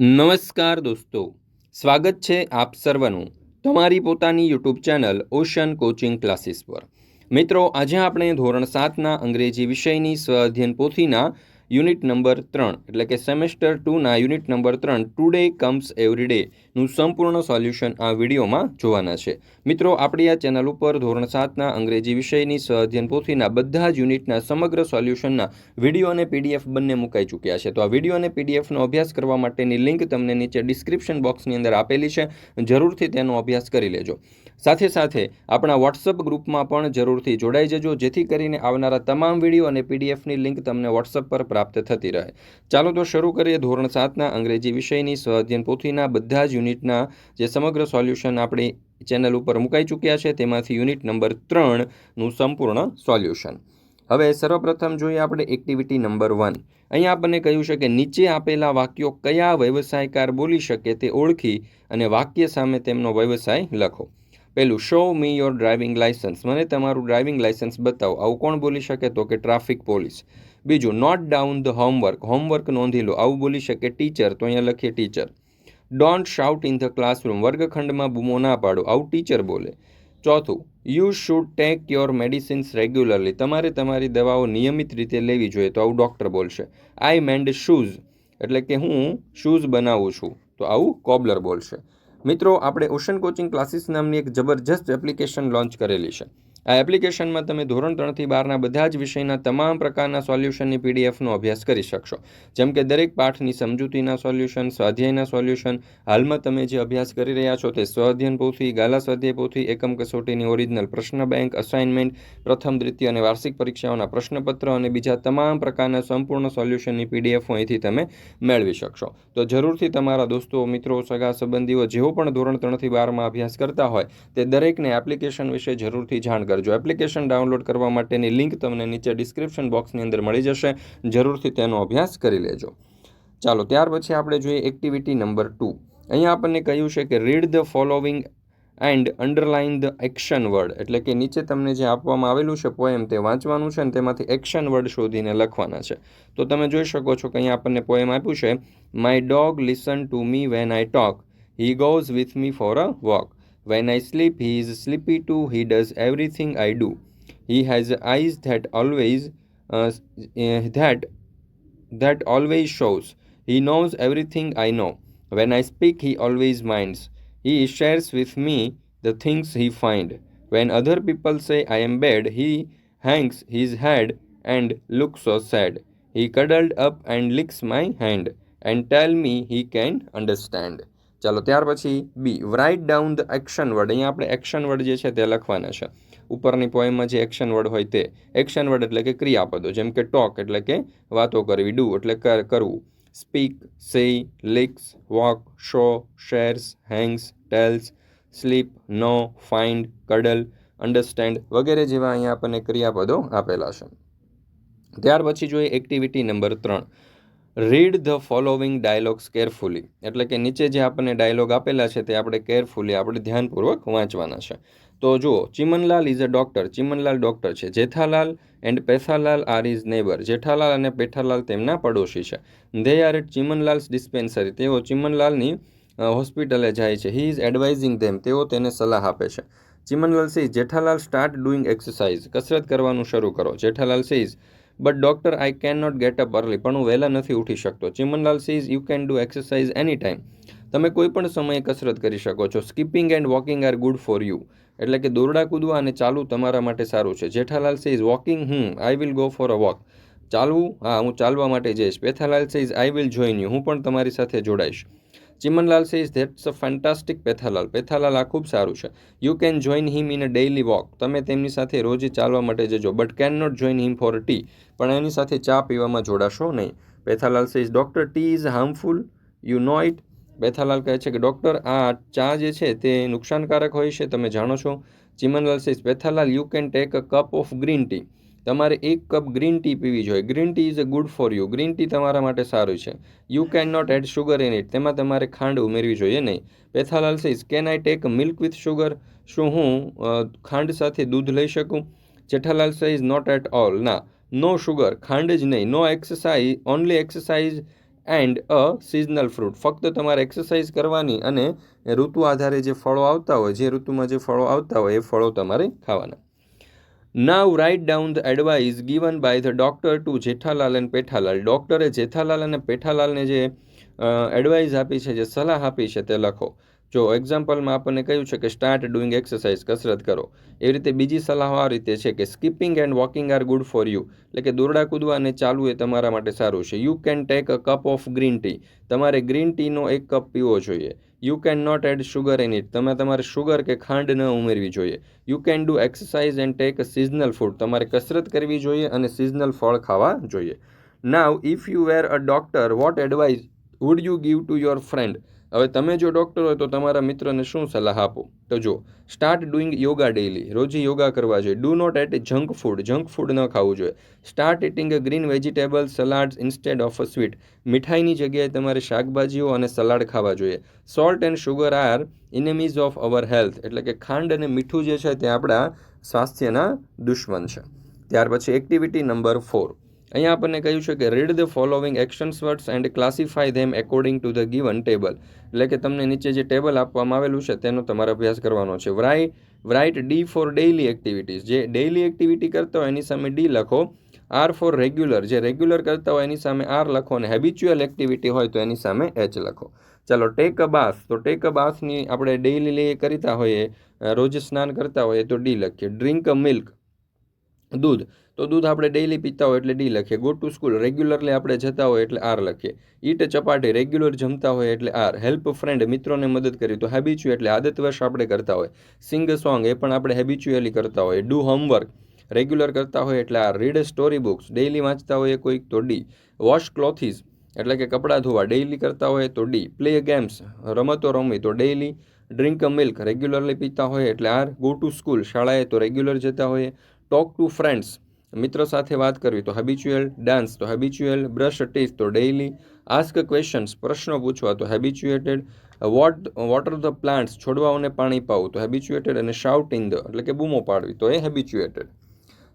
નમસ્કાર દોસ્તો. સ્વાગત છે આપ સર્વનું તમારી પોતાની YouTube channel ocean coaching classes પર. મિત્રો, આજે આપણે ધોરણ સાતના અંગ્રેજી વિષયની સ્વ અધ્યયન પોથીના યુનિટ નંબર ત્રણ, એટલે કે સેમેસ્ટર ટુના યુનિટ નંબર ત્રણ ટુડે કમ્સ એવરી ડેનું સંપૂર્ણ સોલ્યુશન આ વિડીયોમાં જોવાના છે. મિત્રો, આપણી આ ચેનલ ઉપર ધોરણ સાતના અંગ્રેજી વિષયની સ્વ અધ્યયન પોથીના બધા જ યુનિટના સમગ્ર સોલ્યુશનના વીડિયો અને પીડીએફ બંને મુકાઈ ચૂક્યા છે. તો આ વીડિયો અને પીડીએફનો અભ્યાસ કરવા માટેની લિંક તમને નીચે ડિસ્ક્રિપ્શન બોક્સની અંદર આપેલી છે. જરૂરથી તેનો અભ્યાસ કરી લેજો. સાથે સાથે આપણા વોટ્સઅપ ગ્રુપમાં પણ જરૂરથી જોડાઈ જજો. જેથી કરીને આવનારા તમામ વીડિયો અને પીડીએફની લિંક તમને વોટ્સઅપ પર પ્રાપ્ત થતી રહે. ચાલો તો શરૂ કરીએ ધોરણ સાતના અંગ્રેજી વિષયની. સ્વઅધ્યયન પોથીના બધા જ યુનિટના જે સમગ્ર સોલ્યુશન આપણી ચેનલ ઉપર મુકાઈ ચૂક્યા છે, તેમાંથી યુનિટ નંબર ત્રણનું સંપૂર્ણ સોલ્યુશન. હવે સર્વપ્રથમ જોઈએ આપણે એક્ટિવિટી નંબર વન. અહીંયા આપણને કહ્યું છે કે નીચે આપેલા વાક્યો કયા વ્યવસાયકાર બોલી શકે તે ઓળખી અને વાક્ય સામે તેમનો વ્યવસાય લખો. પહેલું show me your driving license મને તમારું ડ્રાઇવિંગ લાઇસન્સ બતાવો. આવું કોણ બોલી શકે? તો કે ટ્રાફિક પોલીસ બીજું note down the homework homework નોંધી લો. આવું બોલી શકે ટીચર, તો અહીંયા લખીએ teacher. Don't shout in the classroom વર્ગખંડમાં બૂમો ના પાડો. આવું ટીચર બોલે. ચોથું you should take your medicines regularly તમારે તમારી દવાઓ નિયમિત રીતે લેવી જોઈએ, તો આવું ડૉક્ટર બોલશે. આઈ મેન્ડ શૂઝ એટલે કે હું શૂઝ બનાવું છું, તો આવું કોબલર બોલશે. મિત્રો, આપણે ઓશન કોચિંગ ક્લાસીસ નામની એક જબરજસ્ત એપ્લિકેશન લોન્ચ કરેલી છે. આ એપ્લિકેશનમાં તમે ધોરણ ત્રણથી બારના બધા જ વિષયના તમામ પ્રકારના સોલ્યુશનની પીડીએફનો અભ્યાસ કરી શકશો. જેમ કે દરેક પાઠની સમજૂતીના સોલ્યુશન, સ્વાધ્યાયના સોલ્યુશન, હાલમાં તમે જે અભ્યાસ કરી રહ્યા છો તે સ્વાધ્યન પોથી, ગાલા સ્વાધ્યાય પોથી, એકમ કસોટીની ઓરિજિનલ પ્રશ્ન બેંક, અસાઇનમેન્ટ, પ્રથમ, દ્વિતીય અને વાર્ષિક પરીક્ષાઓના પ્રશ્નપત્ર અને બીજા તમામ પ્રકારના સંપૂર્ણ સોલ્યુશનની પીડીએફ અહીંથી તમે મેળવી શકશો. તો જરૂરથી તમારા દોસ્તો, મિત્રો, સગા, સંબંધીઓ, જેઓ પણ ધોરણ ત્રણથી બારમાં અભ્યાસ કરતા હોય, તે દરેકને એપ્લિકેશન વિશે જરૂરથી જાણ કરજો. કરજો. એપ્લિકેશન ડાઉનલોડ કરવા માટેની લિંક તમને નીચે ડિસ્ક્રિપ્શન બોક્સની અંદર મળી જશે. જરૂરથી તેનો અભ્યાસ કરી લેજો. ચાલો, ત્યાર પછી આપણે જોઈએ એક્ટિવિટી નંબર ટુ અહીંયા આપણને કહ્યું છે કે read the following and underline the action word એટલે કે નીચે તમને જે આપવામાં આવેલું છે પોએમ તે વાંચવાનું છે અને તેમાંથી એક્શન વર્ડ શોધીને લખવાના છે. તો તમે જોઈ શકો છો કે અહીંયા આપણને પોએમ આપ્યું છે my dog listen to me when I talk he goes with me for a walk When I sleep, he is sleepy too. He does everything I do. He has eyes that always uh, that that always shows. He knows everything I know. When I speak, he always minds. He shares with me the things he find. When other people say I am bad, he hangs his head and looks so sad. He cuddled up and licks my hand and tell me he can understand. ચાલો, ત્યાર પછી be write down the action word અહીંયા આપણે action word જે છે તે લખવાના છે. ઉપરની પોઈમમાં જે એક્શન વર્ડ હોય તે. એક્શન વર્ડ એટલે કે ક્રિયાપદો, જેમ કે ટોક એટલે કે વાતો કરવી ડુ એટલે કરવું. Speak say licks walk show shares hangs tells sleep know find cuddle understand વગેરે જેવા અહીંયા આપણને ક્રિયાપદો આપેલા છે. ત્યાર પછી જોઈએ એક્ટિવિટી નંબર ત્રણ. Read the following dialogues carefully એટલે કે નીચે જે આપણને ડાયલોગ આપેલા છે તે આપણે કેરફુલી આપણે ધ્યાનપૂર્વક વાંચવાના છે. તો જુઓ, Chimanlal is a doctor Chimanlal doctor છે. Jethalal and Pethalal are is neighbour Jethalal અને પેઠાલાલ તેમના પડોશી છે. They are at Chimanlal's dispensary તેઓ ચિમનલાલની હોસ્પિટલે જાય છે. હી ઇઝ એડવાઇઝિંગ ધેમ તેઓ તેને સલાહ આપે છે. ચિમનલાલ સિંહ જેઠાલાલ સ્ટાર્ટ ડુઈંગ એક્સરસાઇઝ કસરત કરવાનું શરૂ કરો. Jethalal says but doctor I can not get up early પણ હું વહેલા નથી ઉઠી શકતો. Chimanlal says you can do exercise any time તમે કોઈ પણ સમયે કસરત કરી શકો છો. Skipping and walking are good for you એટલે કે દોરડા કૂદવા અને ચાલવું તમારા માટે સારું છે. જેઠાલાલ સીઝ વોકિંગ હું I will go for a walk ચાલવું? હા, હું ચાલવા માટે જઈશ. Pethalal says I will join you હું પણ તમારી સાથે જોડાઈશ. Chimanlal says that's a fantastic Pethalal Pethalal આ ખૂબ સારું છે. You can join him in a daily walk તમે તેમની સાથે રોજ ચાલવા માટે જજો but can not join him for tea પણ એની સાથે ચા પીવામાં જોડાશો નહીં. Pethalal says doctor tea is harmful you know it Pethalal કહે છે કે ડૉક્ટર આ ચા જે છે તે નુકસાનકારક હોય છે, તમે જાણો છો. Chimanlal says Pethalal you can take a cup of green tea તમારે એક કપ ગ્રીન ટી પીવી જોઈએ. Green tea is a good for you green tea તમારા માટે સારું છે. You can not add sugar in it તેમાં તમારે ખાંડ ઉમેરવી જોઈએ નહીં. Pethalal says can I take milk with sugar શું હું ખાંડ સાથે દૂધ લઈ શકું? Jethalal says not at all ના. નો શુગર ખાંડ જ નહીં. No exercise only exercise and a seasonal fruit ફક્ત તમારે એક્સરસાઇઝ કરવાની અને ઋતુ આધારે જે ફળો આવતા હોય, જે ઋતુમાં જે ફળો આવતા હોય, એ ફળો તમારે ખાવાના. Now write down the advice given by the doctor to Jethalal and Pethalal ડૉક્ટરે જેઠાલાલ અને પેઠાલાલને જે એડવાઇસ આપી છે, જે સલાહ આપી છે તે લખો. જો એક્ઝામ્પલમાં આપણને કહ્યું છે કે સ્ટાર્ટ ડુઈંગ એક્સરસાઇઝ કસરત કરો. એ રીતે બીજી સલાહ આ રીતે છે કે skipping and walking are good for you એટલે કે દોરડા કૂદવા અને ચાલવું એ તમારા માટે સારું છે. You can take a cup of green tea તમારે ગ્રીન ટીનો એક કપ પીવો જોઈએ. You can not add sugar in it તમે તમારે શુગર કે ખાંડ ન ઉમેરવી જોઈએ. You can do exercise and take seasonal food તમારે કસરત કરવી જોઈએ અને સિઝનલ ફળ ખાવા જોઈએ. Now if you were a doctor what advice would you give to your friend હવે તમે જો ડૉક્ટર હોય તો તમારા મિત્રને શું સલાહ આપો? તો જો સ્ટાર્ટ ડુઈંગ યોગા ડેઇલી રોજે યોગા કરવા જોઈએ. Do not eat junk food junk food ન ખાવું જોઈએ. Start eating a green vegetable salads instead of a sweet મીઠાઈની જગ્યાએ તમારે શાકભાજીઓ અને સલાડ ખાવા જોઈએ. Salt and sugar are enemies of our health એટલે કે ખાંડ અને મીઠું જે છે તે આપણા સ્વાસ્થ્યના દુશ્મન છે. ત્યાર પછી એક્ટિવિટી નંબર ફોર અહીંયા આપણને કહ્યું છે કે read the following action words and classify them according to the given table એટલે કે તમને નીચે જે ટેબલ આપવામાં આવેલું છે, તેનો તમારે અભ્યાસ કરવાનો છે. વ્રાય write D for daily activities જે ડેઇલી એક્ટિવિટી કરતા હોય, એની સામે ડી લખો. આર ફોર રેગ્યુલર જે રેગ્યુલર કરતા હોય, એની સામે આર લખો અને હેબિચ્યુઅલ એક્ટિવિટી હોય, તો એની સામે એચ લખો. ચાલો ટેક અ બાથ તો ટેક અ બાથની આપણે ડેઇલી કરતા હોઈએ રોજ સ્નાન કરતા હોઈએ, તો ડી લખીએ. ડ્રિંક અ મિલ્ક દૂધ. તો દૂધ આપણે ડેઈલી પીતા હોય એટલે ડી લખીએ. ગો ટુ સ્કૂલ રેગ્યુલરલી આપણે જતા હોય એટલે આર લખીએ. ઈટ ચપાટી રેગ્યુલર જમતા હોય એટલે આર હેલ્પ ફ્રેન્ડ મિત્રોને મદદ કરી. તો હેબિચ્યુ એટલે આદતવશ આપણે કરતા હોય. સિંગ સોંગ એ પણ આપણે હેબિચ્યુઅલી કરતા હોય. ડુ હોમવર્ક રેગ્યુલર કરતા હોય એટલે R read story books daily વાંચતા હોય કોઈક તો ડી વોશ ક્લોથીસ એટલે કે કપડાં ધોવા. ડેઈલી કરતા હોય તો ડી પ્લે ગેમ્સ રમતો રમવી તો ડેઈલી ડ્રિંક મિલ્ક રેગ્યુલરલી પીતા હોય એટલે આર ગો ટુ સ્કૂલ શાળાએ તો રેગ્યુલર જતા હોય ટોક ટુ ફ્રેન્ડ્સ મિત્રો સાથે વાત કરવી તો હેબિચ્યુઅલ ડાન્સ તો હેબિચ્યુઅલ બ્રશ ટીથ તો ડેઇલી આસ્ક ક્વેશ્ચન્સ પ્રશ્નો પૂછવા તો habituated what water the plants છોડવાઓને પાણી પાવું તો હેબિચ્યુએટેડ અને શાઉટ ઇન ધ એટલે કે બૂમો પાડવી તો એ હેબિચ્યુએટેડ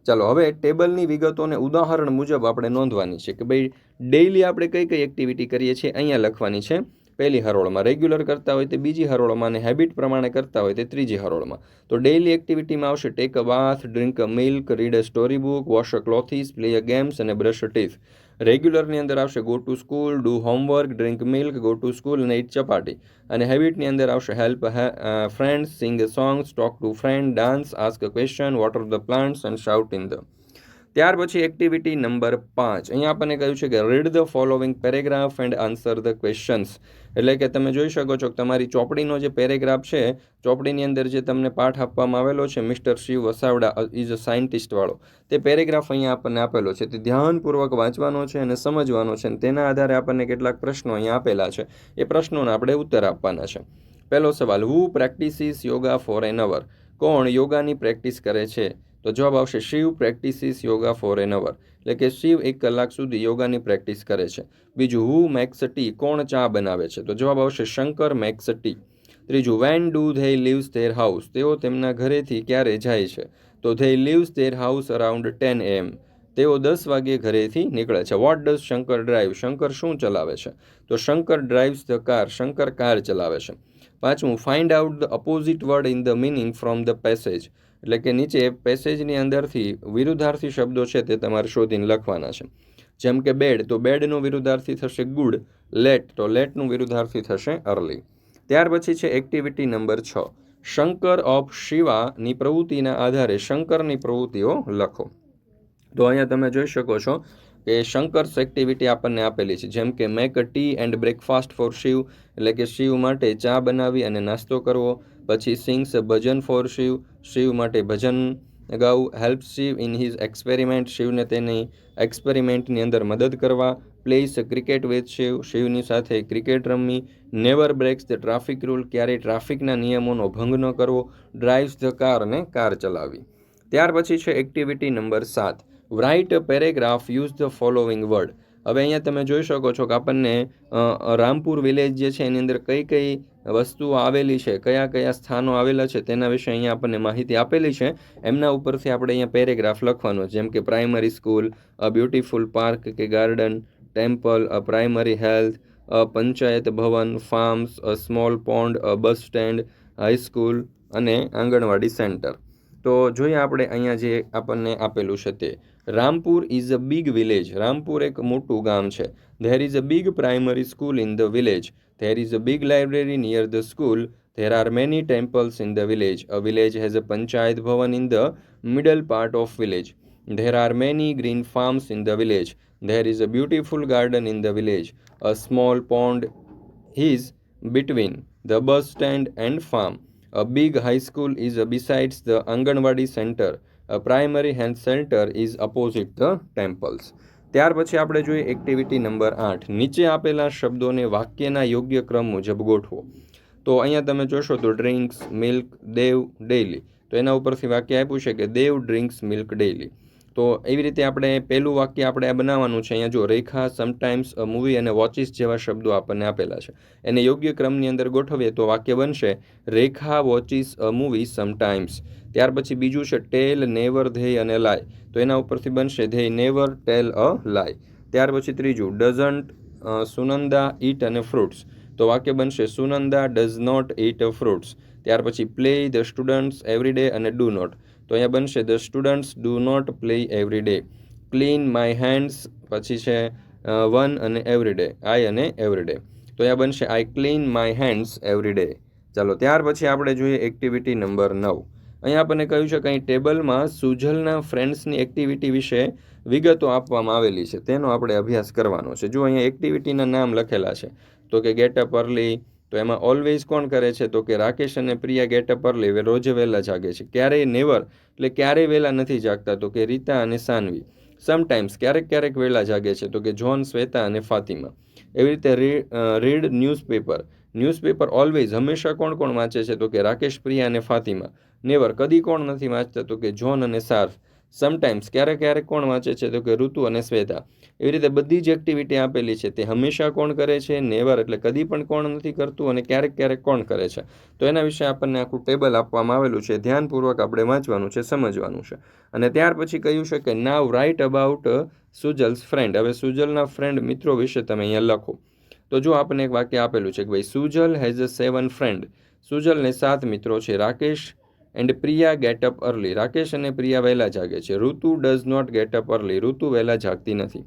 ચાલો, હવે ટેબલની વિગતોને ઉદાહરણ મુજબ આપણે નોંધવાની છે કે ભાઈ ડેઇલી આપણે કઈ કઈ એક્ટિવિટી કરીએ છીએ? અહીંયા લખવાની છે પહેલી હરોળમાં રેગ્યુલર કરતા હોય તે બીજી હરોળમાં અને હેબિટ પ્રમાણે કરતા હોય તે ત્રીજી હરોળમાં. તો ડેઇલી એક્ટિવિટીમાં આવશે take a bath drink a milk read a story book wash a clothes play a games અને બ્રશ અ ટીથ રેગ્યુલરની અંદર આવશે go to school do homework drink milk go to school અને ઇટ ચપાટી અને હેબિટની અંદર આવશે help friends sing songs talk to friend dance ask a question water the plants and shout in the ત્યાર પછી એક્ટિવિટી નંબર પાંચ. અહીંયા આપણને કહ્યું છે કે read the following paragraph and answer the questions એટલે કે તમે જોઈ શકો છો કે તમારી ચોપડીનો જે પેરેગ્રાફ છે, ચોપડીની અંદર જે તમને પાઠ આપવામાં આવેલો છે mister Shiv Vasavada is a સાયન્ટિસ્ટવાળો તે પેરેગ્રાફ અહીંયા આપણને આપેલો છે. તે ધ્યાનપૂર્વક વાંચવાનો છે અને સમજવાનો છે અને તેના આધારે આપણને કેટલાક પ્રશ્નો અહીંયા આપેલા છે. એ પ્રશ્નોના આપણે ઉત્તર આપવાના છે. પહેલો સવાલ who practises yoga for an hour કોણ યોગાની પ્રેક્ટિસ કરે છે? તો જવાબ આવશે, Shiv practises yoga for an hour. એટલે કે શિવ એક કલાક સુધી યોગાની પ્રેક્ટિસ કરે છે. બીજું, હુ મેક્સ ટી, કોણ ચા બનાવે છે? તો જવાબ આવશે, શંકર મેક્સ ટી. ત્રીજું, when do they leaves their house? તેઓ તેમના ઘરેથી ક્યારે જાય છે? તો they leaves their house around ten AM. તેઓ દસ વાગ્યે ઘરેથી નીકળે છે. What does Shankar drive? Shankar શું ચલાવે છે? તો Shankar drives the car, Shankar car ચલાવે છે. પાંચમું, find out the opposite word in the meaning from the passage. એટલે કે નીચે પેસેજની અંદરથી વિરુદ્ધાર્થી શબ્દો છે તે તમારે શોધીને લખવાના છે. જેમ કે બેડ તો બેડનું વિરુદ્ધાર્થી થશે ગુડ લેટ તો લેટનું વિરુદ્ધાર્થી થશે અર્લી ત્યાર પછી છે એક્ટિવિટી નંબર છ. શંકર ઓફ શિવાની પ્રવૃત્તિના આધારે શંકરની પ્રવૃત્તિઓ લખો. તો અહીંયા તમે જોઈ શકો છો કે શંકર્સ એક્ટિવિટી આપણને આપેલી છે. જેમ કે make tea and breakfast for Shiv, એટલે કે શિવ માટે ચા બનાવી અને નાસ્તો કરવો. પછી સિંગ્સ ભજન ફોર શિવ શિવ માટે ભજન ગાવું help Shiv in his experiment શિવને તેની એક્સપેરિમેન્ટની અંદર મદદ કરવા પ્લેસ ક્રિકેટ વિથ શિવ શિવની સાથે ક્રિકેટ રમવી never breaks the traffic rule ક્યારેય ટ્રાફિકના નિયમોનો ભંગ ન કરવો ડ્રાઇવ્સ ધ કાર અને કાર ચલાવવી. ત્યાર પછી છે એક્ટિવિટી નંબર સાત. Write paragraph use the following word હવે અહીંયા તમે જોઈ શકો છો કે આપણને રામપુર વિલેજ જે છે એની અંદર કઈ કઈ વસ્તુઓ આવેલી છે, કયા કયા સ્થાનો આવેલા છે, તેના વિશે અહીંયા આપણને માહિતી આપેલી છે. એમના ઉપરથી આપણે અહીંયા પેરેગ્રાફ લખવાનો, જેમ કે પ્રાઇમરી સ્કૂલ બ્યુટીફુલ પાર્ક કે garden temple primary health panchayat bhavan farms small pond bus stand high school અને આંગણવાડી સેન્ટર તો જોઈએ આપણે અહીંયા જે આપણને આપેલું છે તે. Rampur is a big village Rampur એક મોટું ગામ છે there is a big primary school in the village there is a big library near the school there are many temples in the village a village has a panchayat bhavan in the middle part of village There are many green farms in the village. There is a beautiful garden in the village. A small pond is between the bus stand and farm. A big high school is besides the Anganwadi center. A health centre is opposite the temples. ત્યાર પછી આપણે જોઈએ activity number આઠ. નીચે આપેલા શબ્દોને વાક્યના યોગ્ય ક્રમ મુજબ ગોઠવો. તો અહીંયા તમે જોશો તો ડ્રિંક્સ, મિલ્ક, દેવ, ડેઇલી. તો એના ઉપરથી વાક્ય આપ્યું છે કે દેવ ડ્રિંક્સ, મિલ્ક, ડેઇલી. તો એવી રીતે આપણે પહેલું વાક્ય આપણે આ બનાવવાનું છે. અહીંયા જો, રેખા સમટાઈમ્સ અ મૂવી અને વોચિસ જેવા શબ્દો આપણને આપેલા છે. એને યોગ્ય ક્રમની અંદર ગોઠવીએ તો વાક્ય બનશે, Rekha watches a movie sometimes ત્યાર પછી બીજું છે ટેલ નેવર ધેય અને લાય તો એના ઉપરથી બનશે they never tell a lie ત્યાર પછી ત્રીજું ડઝન્ટ સુનંદા ઈટ અને ફ્રૂટ્સ તો વાક્ય બનશે, Sunanda does not eat fruits ત્યાર પછી play the students every day અને ડુ નોટ તો અહીંયા બનશે the students do not play every day clean my hands પછી છે વન અને એવરી ડે આઈ અને એવરી ડે તો અહીંયા બનશે I clean my hands every day ચાલો, ત્યાર પછી આપણે જોઈએ એક્ટિવિટી નંબર નવ. અહીંયા આપણને કહ્યું છે કે અહીં ટેબલમાં સુજલના ફ્રેન્ડ્સની એક્ટિવિટી વિશે વિગતો આપવામાં આવેલી છે. તેનો આપણે અભ્યાસ કરવાનો છે. જો અહીંયા એક્ટિવિટીના નામ લખેલા છે. તો કે ગેટ અપ અર્લી તો એમાં ઓલવેઝ કોણ કરે છે? તો કે રાકેશ અને પ્રિયા ગેટ અપ અર્લી રોજે વહેલા જાગે છે. ક્યારેય નેવર એટલે ક્યારેય વહેલા નથી જાગતા. તો કે રીતા અને સાનવી. સમટાઈમ્સ ક્યારેક ક્યારેક વહેલા જાગે છે. તો કે જોન શ્વેતા અને ફાતિમા. એવી રીતે રીડ ન્યૂઝપેપર ન્યૂઝપેપર ઓલવેઝ હંમેશા કોણ કોણ વાંચે છે? તો કે રાકેશ, પ્રિયા અને ફાતિમા. નેવર કદી કોણ નથી વાંચતા. તો કે જોન અને સાર્ફ. સમટાઈમ્સ ક્યારેક ક્યારેક કોણ વાંચે છે તો કે ઋતુ અને શ્વેતા. એવી રીતે બધી જ એક્ટિવિટી આપેલી છે. તે હંમેશા કોણ કરે છે? નેવર, એટલે કદી પણ કોણ નથી કરતું અને ક્યારેક ક્યારેક કોણ કરે છે. તો એના વિશે આપણને આખું ટેબલ આપવામાં આવેલું છે. ધ્યાનપૂર્વક આપણે વાંચવાનું છે, સમજવાનું છે. અને ત્યાર પછી કહ્યું છે કે now write about Sujal's friend હવે સુજલના ફ્રેન્ડ મિત્રો વિશે તમે અહીંયા લખો. તો જો આપણને એક વાક્ય આપેલું છે કે ભાઈ Sujal has a seven friend સુજલને સાત મિત્રો છે. Rakesh and Priya get up early Rakesh અને પ્રિયા વહેલા જાગે છે. Ritu does not get up early Ritu વહેલા જાગતી નથી.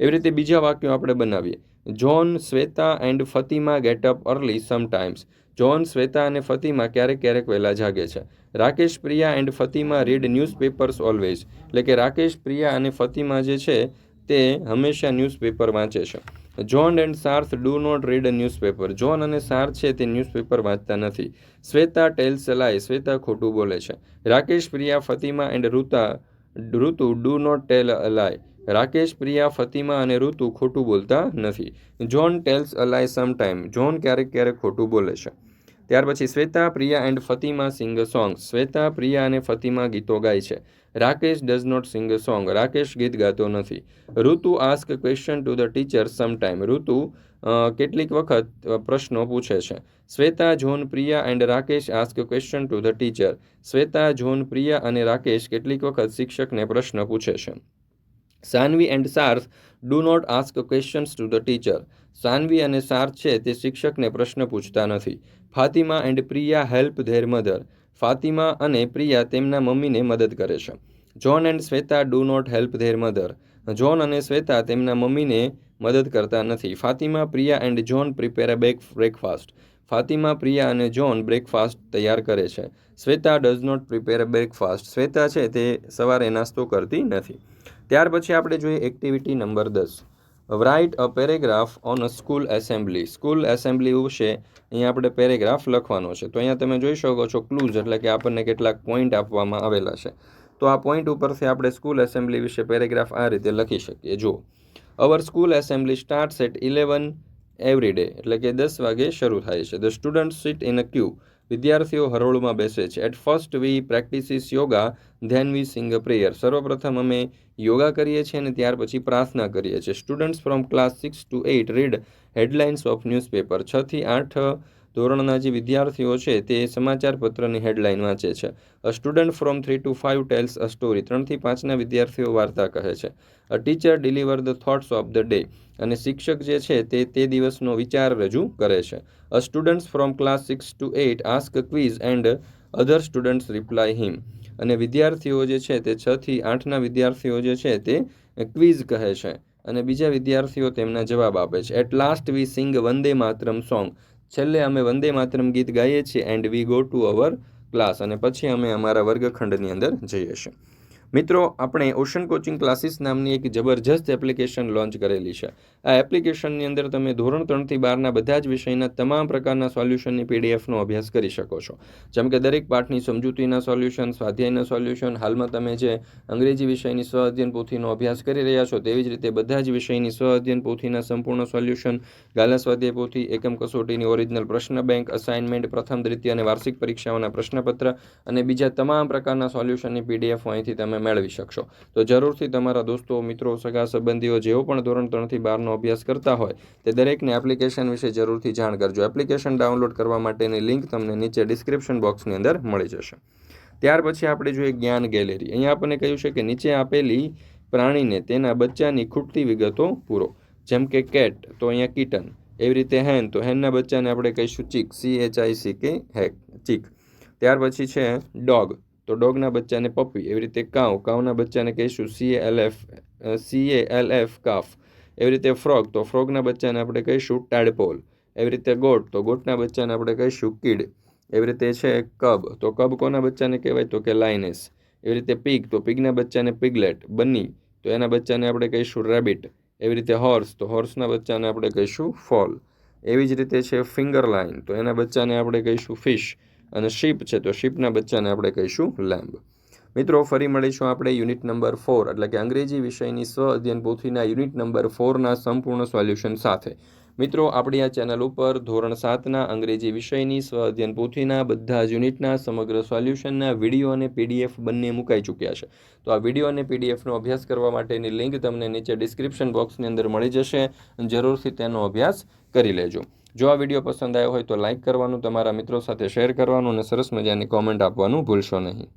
એવી રીતે બીજા વાક્યો આપણે બનાવીએ. John Shweta and Fatima get up early sometimes John Shweta અને ફતિમા ક્યારેક ક્યારેક વહેલા જાગે છે. Rakesh, Priya and Fatima read newspapers always એટલે કે રાકેશ, પ્રિયા અને ફતિમા જે છે, તે હંમેશા ન્યૂઝપેપર વાંચે છે. John and Sarth do not read a newspaper. John અને સાર્થ છે તે ન્યૂઝપેપર વાંચતા નથી. શ્વેતા ટેલ્સ સલાય, શ્વેતા ખોટું બોલે છે. Rakesh, Priya, Fatima and Ruta, Ritu do not ટેલ લાય. રાકેશ, પ્રિયા, ફતિમા અને ઋતુ ખોટું બોલતા નથી. John tells a lie sometime. John ક્યારેક ક્યારેક ખોટું બોલે છે. ત્યાર પછી Shweta, Priya and Fatima sing song. Shweta, Priya અને ફતિમા ગીતો ગાય છે. Rakesh does not sing song Rakesh ગીત ગાતો નથી. Ritu ask question to the teacher sometime Ritu કેટલીક વખત પ્રશ્નો પૂછે છે. Shweta, John, Priya and Rakesh ask question to the teacher Shweta, John, Priya અને રાકેશ કેટલીક વખત શિક્ષકને પ્રશ્ન પૂછે છે. Sanvi and Sarth do not ask questions to the teacher Saanvi અને સાર્થ છે તે શિક્ષકને પ્રશ્ન પૂછતા નથી. Fatima and Priya help their mother Fatima અને પ્રિયા તેમના મમ્મીને મદદ કરે છે. John and Shweta do not help their mother. John અને શ્વેતા તેમના મમ્મીને મદદ કરતા નથી. Fatima, Priya and John prepare a back breakfast. Fatima, Priya અને જ્હોન બ્રેકફાસ્ટ તૈયાર કરે છે. Shweta does not prepare a breakfast. Shweta છે તે સવારે નાસ્તો કરતી નથી. ત્યાર પછી આપણે જોઈએ એક્ટિવિટી નંબર દસ. Write a paragraph on a school assembly school assembly વિશે અહીંયા આપણે પેરેગ્રાફ લખવાનો છે. તો અહીંયા તમે જોઈ શકો છો ક્લૂઝ એટલે કે આપણને કેટલાક પોઈન્ટ આપવામાં આવેલા છે. તો આ પોઈન્ટ ઉપરથી આપણે સ્કૂલ એસેમ્બલી વિશે પેરેગ્રાફ આ રીતે લખી શકીએ. જુઓ. Our school assembly start at eleven every day એટલે કે દસ વાગે શરૂ થાય છે. The student sit in a queue વિદ્યાર્થીઓ હરોળમાં બેસે છે. At first we practises yoga then we sing prayer સર્વપ્રથમ અમે યોગા કરીએ છીએ અને ત્યાર પછી પ્રાર્થના કરીએ છીએ. Students from class six to eight read headlines of newspaper છથી આઠ ધોરણના જે વિદ્યાર્થીઓ છે તે સમાચાર પત્રની હેડલાઇન વાંચે છે. A student from three to five tells a story ત્રણથી પાંચના વિદ્યાર્થીઓ વાર્તા કહે છે. A teacher deliver the thoughts of the day અને શિક્ષક જે છે તે તે દિવસનો વિચાર રજૂ કરે છે. A students from class six to eight ask quiz and other students reply him અને વિદ્યાર્થીઓ જે છે તે છ થી આઠના વિદ્યાર્થીઓ જે છે તે ક્વિઝ કહે છે. અને બીજા વિદ્યાર્થીઓ તેમના જવાબ આપે છે. At last we sing Vande Mataram song છેલ્લે અમે વંદે માતરમ ગીત ગાઈએ છીએ and we go to our class અને પછી અમે અમારા વર્ગખંડની અંદર જઈએ છીએ. મિત્રો, આપણે ઓશન કોચિંગ ક્લાસીસ નામની એક જબરજસ્ત એપ્લિકેશન લોન્ચ કરેલી છે. આ એપ્લિકેશનની અંદર તમે ધોરણ ત્રણથી બારના બધા જ વિષયના તમામ પ્રકારના સોલ્યુશનની પીડીએફનો અભ્યાસ કરી શકો છો. જેમ કે દરેક પાઠની સમજૂતીના સોલ્યુશન, સ્વાધ્યાયના સોલ્યુશન, હાલમાં તમે જે અંગ્રેજી વિષયની સ્વ અધ્યયન પોથીનો અભ્યાસ કરી રહ્યા છો તેવી જ રીતે બધા જ વિષયની સ્વ અધ્યયન પોથીના સંપૂર્ણ સોલ્યુશન, ગાલા સ્વાધ્યાય પોથી, એકમ કસોટીની ઓરિજિનલ પ્રશ્ન બેંક અસાઇનમેન્ટ પ્રથમ, દ્વિતીય અને વાર્ષિક પરીક્ષાઓના પ્રશ્નપત્ર અને બીજા તમામ પ્રકારના સોલ્યુશનની પીડીએફ અહીંથી તમે મેળવી શકશો. તો જરૂરથી તમારા દોસ્તો, મિત્રો, સગા, સંબંધીઓ, જેઓ પણ ધોરણ ત્રણથી બારનો અભ્યાસ કરતા હોય, તે દરેકને એપ્લિકેશન વિશે જરૂરથી જાણ કરજો. એપ્લિકેશન ડાઉનલોડ કરવા માટેની લિંક તમને નીચે ડિસ્ક્રિપ્શન બોક્સની અંદર મળી જશે. ત્યાર પછી આપણે જોઈએ જ્ઞાન ગેલેરી. અહીંયા આપણને કહ્યું છે કે નીચે આપેલી પ્રાણીને તેના બચ્ચાની ખૂટતી વિગતો પૂરો. જેમ કે કેટ તો અહીંયા કીટન. એવી રીતે હેન તો હેનના બચ્ચાને આપણે કહીશું chick. C H I C K hack chick. ત્યાર પછી છે ડોગ તો ડોગના બચ્ચાને પપ્પી એવી રીતે કાઉ કાઉના બચ્ચાને કહીશું C L F C A L F calf એવી રીતે ફ્રોગ, તો ફ્રોગના બચ્ચાને આપણે કહીશું ટાડપોલ. એવી રીતે ગોટ, તો ગોટના બચ્ચાને આપણે કહીશું કીડ. એવી રીતે છે કબ, તો કબ કોના બચ્ચાને કહેવાય? તો કે લાઇનેસ એવી રીતે પીગ, તો પીગના બચ્ચાને પિગલેટ બની તો એના બચ્ચાને આપણે કહીશું રેબિટ. એવી રીતે હોર્સ, તો હોર્સના બચ્ચાને આપણે કહીશું ફોલ. એવી જ રીતે છે ફિંગર લાઇન તો એના બચ્ચાને આપણે કહીશું ફિશ. અને શીપ છે, તો શીપના બચ્ચાને આપણે કહીશું લેમ્બ. મિત્રો, ફરી મળીશું આપણે યુનિટ નંબર ફોર એટલે કે અંગ્રેજી વિષયની સ્વ અધ્યયન પોથીના યુનિટ નંબર ફોરના સંપૂર્ણ સોલ્યુશન સાથે. મિત્રો, આપણી આ ચેનલ ઉપર ધોરણ સાતના અંગ્રેજી વિષયની સ્વ અધ્યયન પોથીના બધા જ યુનિટના સમગ્ર સોલ્યુશનના વીડિયો અને પીડીએફ બંને મુકાઈ ચૂક્યા છે. તો આ વીડિયો અને પીડીએફનો અભ્યાસ કરવા માટેની લિંક તમને નીચે ડિસ્ક્રિપ્શન બોક્સની અંદર મળી જશે. જરૂરથી તેનો અભ્યાસ કરી લેજો. જો આ વીડિયો પસંદ આવ્યો હોય તો લાઇક કરવાનું, તમારા મિત્રો સાથે શેર કરવાનું અને સરસ મજાની કોમેન્ટ આપવાનું ભૂલશો નહીં.